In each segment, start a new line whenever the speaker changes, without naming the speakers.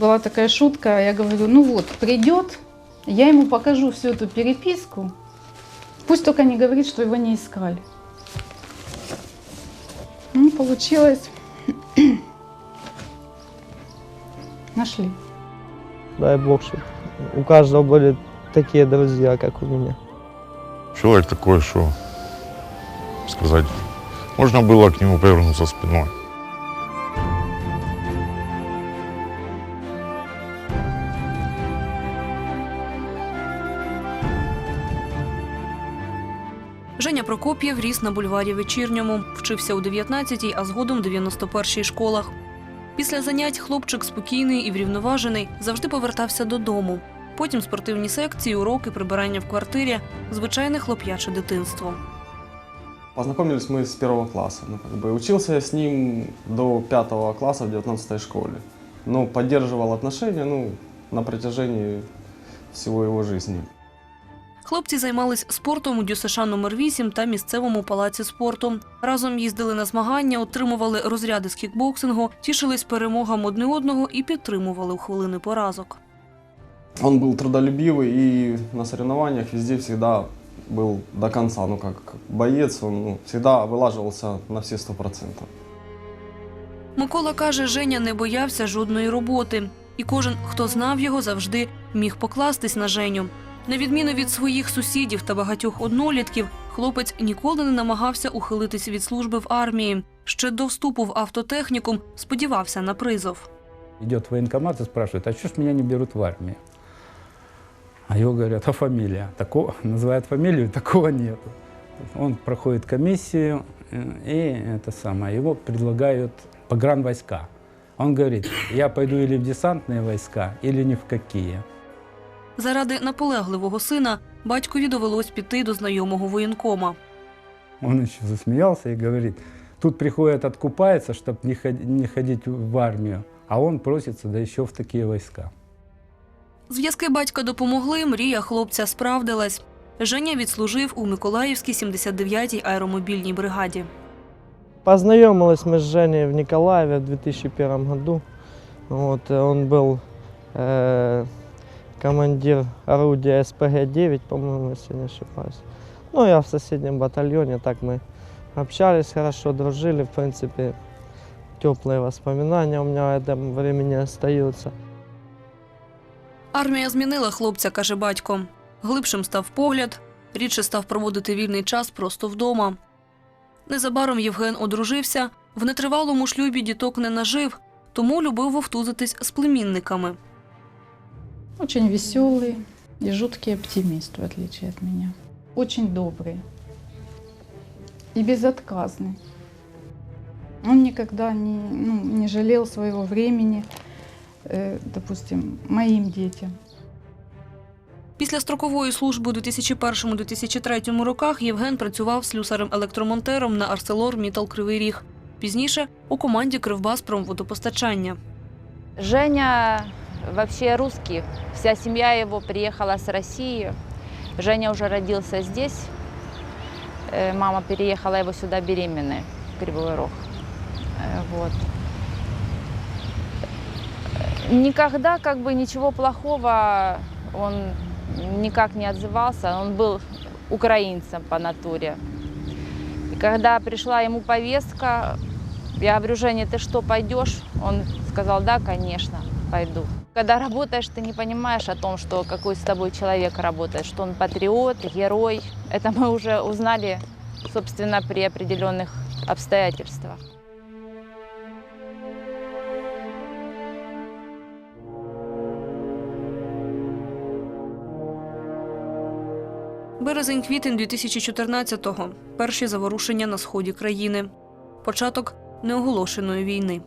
Была такая шутка, я говорю, ну вот, придет, я ему покажу всю эту переписку, пусть только не говорит, что его не искали. Ну, получилось. Нашли.
Дай бог, чтобы у каждого были такие друзья, как у меня.
Человек такой, что сказать, можно было к нему повернуться спиной.
Женя Прокоп'єв ріс на бульварі Вечірньому, вчився у 19-й, а згодом 91-й школах. Після занять хлопчик спокійний і врівноважений завжди повертався додому. Потім спортивні секції, уроки, прибирання в квартирі, звичайне хлоп'яче дитинство.
Познакомились мы с первого класса. Ну, как бы ним до пятого класса в 19 школе. Но поддерживал отношения ну, на протяжении всего его жизни.
Хлопці займались спортом у ДЮСШ номер 8 та місцевому палаці спорту. Разом їздили на змагання, отримували розряди з кікбоксингу, тішились перемогам одне одного і підтримували у хвилини поразок.
Он был трудолюбивый и на соревнованиях везде всегда был до конца. Ну, как боец, он ну, всегда вылаживался на все сто процентов.
Микола каже, Женя не боявся жодної роботи, і кожен, хто знав його, завжди міг покластись на Женю. На відміну від своїх сусідів та багатьох однолітків, хлопець ніколи не намагався ухилитись від служби в армії. Ще до вступу в автотехнікум сподівався на призов.
Идет в военкомат и спрашивает, а что ж меня не берут в армию? А его говорят, а фамилия? Такого, называют фамилию, такого нет. Он проходит комиссию, э, и это самое, его предлагают погранвойска. Он говорит, я пойду или в десантные войска, или ни в какие.
Заради наполегливого сина батькові довелось піти до знайомого воєнкома.
Он еще засмеялся и говорит, тут приходят откупаются, чтобы не, ход- не ходить в армию, а он просится, да еще в такие войска.
Зв'язки батька допомогли, мрія хлопця справдилась. Женя відслужив у Миколаївській 79-й аеромобільній бригаді.
Познакомились мы с Женей в Николаеве в 2001 году. Вот, э, он был э, командир орудия СПГ-9, по-моему, если не ошибаюсь. Ну, я в соседнем батальоне, так мы общались хорошо, дружили, в принципе, теплые воспоминания у меня о этом времени остаются.
Армія змінила хлопця, каже батько. Глибшим став погляд, рідше став проводити вільний час просто вдома. Незабаром Євген одружився, в нетривалому шлюбі діток не нажив, тому любив вовтузитись з племінниками.
Очень веселый и жуткий оптимист, в отличие от меня. Очень добрый и безотказный. Он никогда не, ну, не жалел своего времени, э, допустим, моим детям.
Після строкової служби у 2001-2003 роках Євген працював слюсарем-електромонтером на Арселор Мітал Кривий Ріг. Пізніше у команді Кривбаспром водопостачання.
Женя вообще русский. Вся семья его приехала с России. Женя уже родился здесь. Э, Мама переехала его сюда беременной, в Кривой Рог. Э, Вот. Никогда как бы ничего плохого он никак не отзывался. Он был украинцем по натуре. И когда пришла ему повестка, я говорю, Женя, ты что, пойдешь? Он сказал, да, конечно, пойду. Когда работаешь, ты не понимаешь о том, что какой с тобой человек работает, что он патриот, герой. Это мы уже узнали, собственно, при определенных обстоятельствах.
Березень-квітень 2014-го. Перші заворушення на сході країни. Початок неоголошеної війни.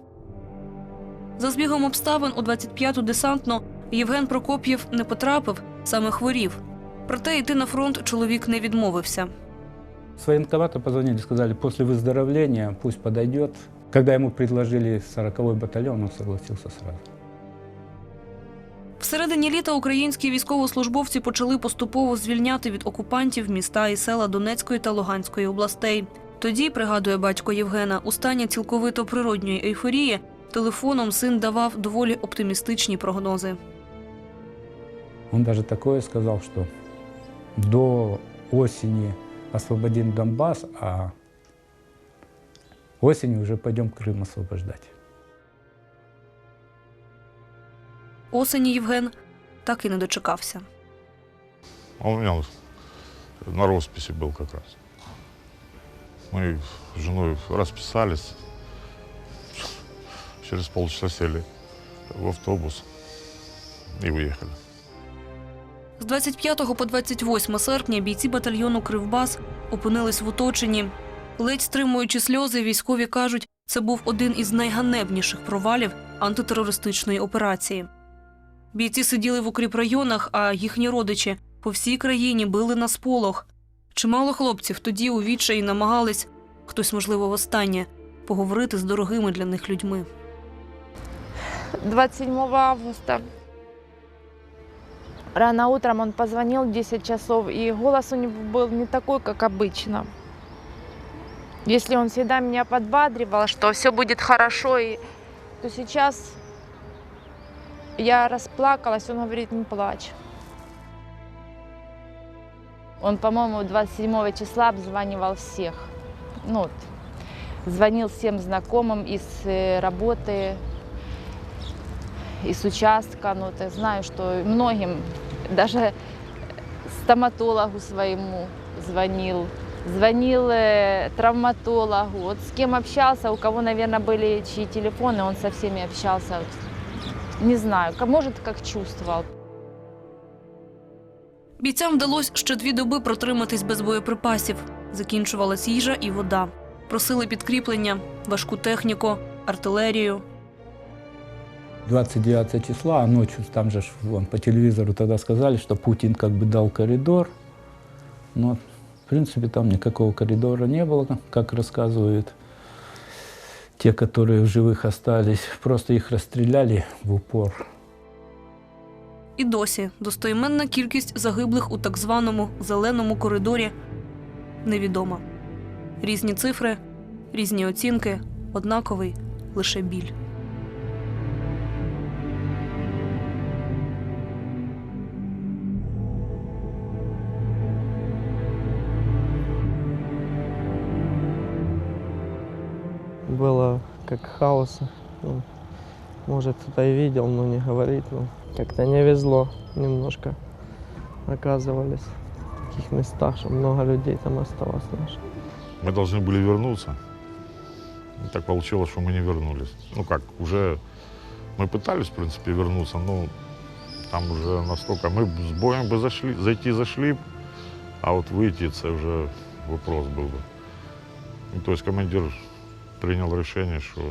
За збігом обставин у 25-ту десантно Євген Прокоп'єв не потрапив, саме хворів. Проте йти на фронт чоловік не відмовився.
С военкомата позвонили, сказали, после выздоровления пусть подойдет. Когда ему предложили 40-й батальон, он согласился сразу.
Всередині літа українські військовослужбовці почали поступово звільняти від окупантів міста і села Донецької та Луганської областей. Тоді, пригадує батько Євгена, у стані цілковито природньої ейфорії Телефоном син давав доволі оптимістичні прогнози.
Он даже такое сказал, что до осени освободим Донбасс, а осенью уже пойдем Крым освобождать.
Осені Євген так і не дочекався.
А у меня на росписи был как раз. Мы с женой расписались. Через полчаса сели в автобус и уехали.
З 25 по 28 серпня бійці батальйону Кривбас опинились в оточенні. Ледь стримуючи сльози, військові кажуть, це був один із найганебніших провалів антитерористичної операції. Бійці сиділи в укріпрайонах, а їхні родичі по всій країні били на сполох. Чимало хлопців тоді у відчаї намагались, хтось, можливо, востаннє, поговорити з дорогими для них людьми.
27 августа рано утром он позвонил в 10 часов, и голос у него был не такой, как обычно. Если он всегда меня подбадривал, что все будет хорошо, и, то сейчас я расплакалась, он говорит, не плачь. Он, по-моему, 27 числа обзванивал всех. Ну, вот, звонил всем знакомым из э, работы, из участка. Ну, ты знаю, что многим, даже стоматологу своему звонил, звонил э, травматологу. Вот с кем общался, у кого, наверное, были чьи телефоны, он со всеми общался. Вот, не знаю, ка- может, как чувствовал.
Бійцям вдалося ще дві доби протриматись без боєприпасів. Закінчувалась їжа і вода. Просили підкріплення, важку техніку, артилерію.
29 числа, а ночью там же ж вон, по телевизору тогда сказали, что Путин как бы дал коридор. Но, в принципе, там никакого коридора не было, как рассказывают те, которые в живых остались. Просто их расстреляли в упор.
І досі достойменна кількість загиблих у так званому зеленому коридорі невідома. Різні цифри, різні оцінки, однаковий лише біль.
Было как хаоса. Ну, может, кто-то и видел, но не говорит. Как-то не везло немножко. Оказывались в таких местах, что много людей там осталось наших.
Мы должны были вернуться. И так получилось, что мы не вернулись. Ну как, уже мы пытались, в принципе, вернуться, но там уже настолько... Мы с боем бы зашли, зайти зашли, а вот выйти это уже вопрос был бы. Ну, то есть командир принял решение, что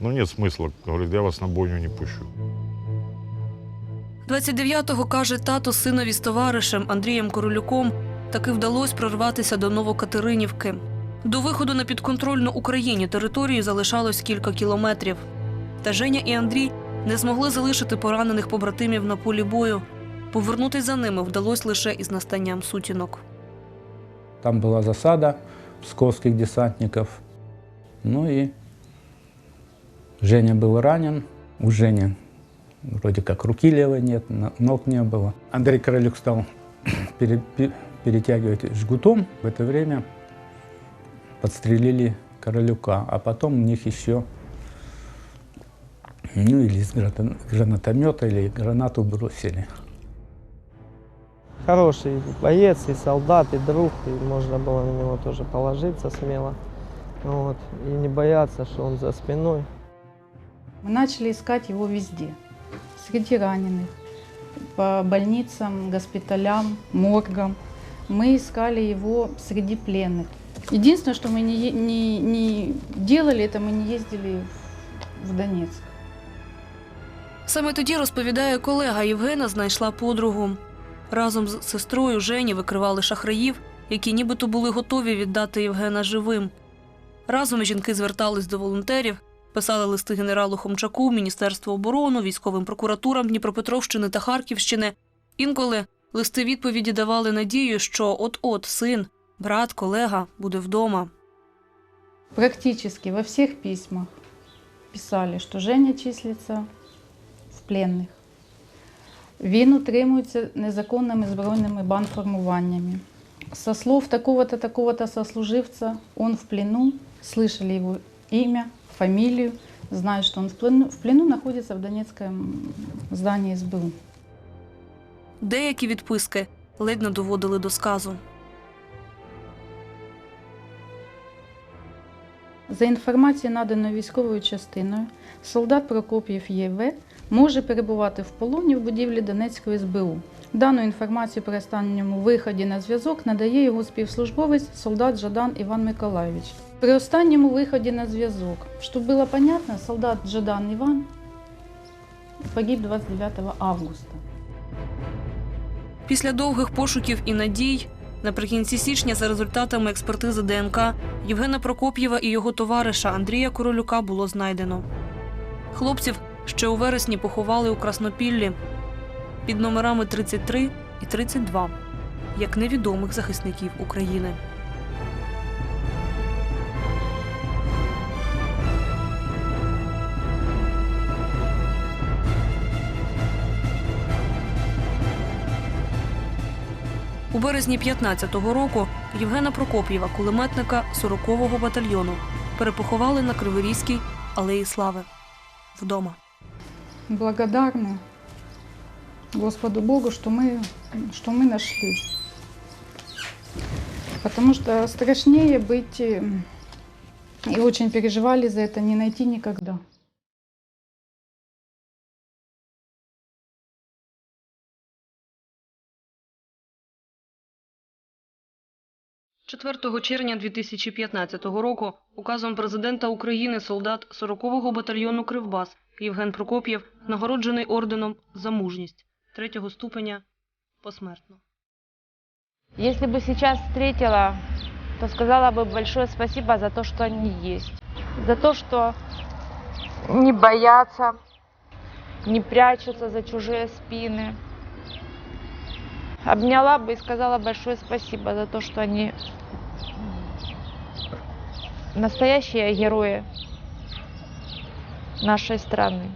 ну нет смысла, говорит, я вас на бойню не пущу.
29-го каже тато синові з товаришем Андрієм Королюком таки вдалося прорватися до Новокатеринівки. До виходу на підконтрольну Україні територію залишалось кілька кілометрів. Та Женя і Андрій не змогли залишити поранених побратимів на полі бою. Повернутись за ними вдалося лише із настанням сутінок.
Там была засада псковских десантников. Ну и Женя был ранен. У Жени вроде как руки левой нет, но- ног не было. Андрей Королюк стал пере- пе- перетягивать жгутом. В это время подстрелили Королюка, а потом у них еще ну или из гранатомета, или гранату бросили.
Хороший боец, и солдат, и друг, и можно было на него тоже положиться смело. Вот. И не бояться, что он за спиной.
Мы начали искать его везде. Среди раненых, по больницам, госпиталям, моргам. Мы искали его среди пленных. Единственное, что мы не, е- не, не делали, это мы не ездили в- в Донецк.
Саме тоді, розповідає колега Євгена, знайшла подругу. Разом з сестрою Жені викривали шахраїв, які нібито були готові віддати Євгена живим. Разом жінки звертались до волонтерів, писали листи генералу Хомчаку, Міністерству оборони, військовим прокуратурам Дніпропетровщини та Харківщини. Інколи листи відповіді давали надію, що от-от син, брат, колега буде вдома.
Практически во всех письмах писали, що Женя числиться в пленних. Він утримується незаконними збройними бандформуваннями. Со слов такого-то, такого-то сослуживца, он в плену, слышали его имя, фамилию, знают, что он в плену, в плену находится в Донецком здании СБУ.
Деякі відписки ледь не доводили до сказу.
За інформацією, наданою військовою частиною, солдат Прокоп'єв ЄВ може перебувати в полоні в будівлі Донецької СБУ. Дану інформацію при останньому виході на зв'язок надає його співслужбовець солдат Жадан Іван Миколайович. При останньому виході на зв'язок, щоб було понятно, солдат Жадан Іван погиб 29 августа.
Після довгих пошуків і надій, наприкінці січня, за результатами експертизи ДНК, Євгена Прокоп'єва і його товариша Андрія Королюка було знайдено. Хлопців ще у вересні поховали у Краснопіллі під номерами 33 і 32, як невідомих захисників України. У березні 15-го року Євгена Прокоп'єва, кулеметника 40-го батальйону, перепоховали на Криворізькій алеї Слави вдома.
Благодарны Господу Богу, что мы, что мы нашли. Потому что страшнее быть э, и очень переживали за это, не найти никогда.
4 червня 2015 року указом президента України солдат 40-го батальйону Кривбас Євген Прокоп'єв нагороджений орденом за мужність третього ступеня посмертно.
Если бы сейчас встретила, то сказала бы большое спасибо за то, что они есть. За то, что не боятся, не прячутся за чужие спины. Обняла бы и сказала большое спасибо за то, что они настоящие герои нашей страны.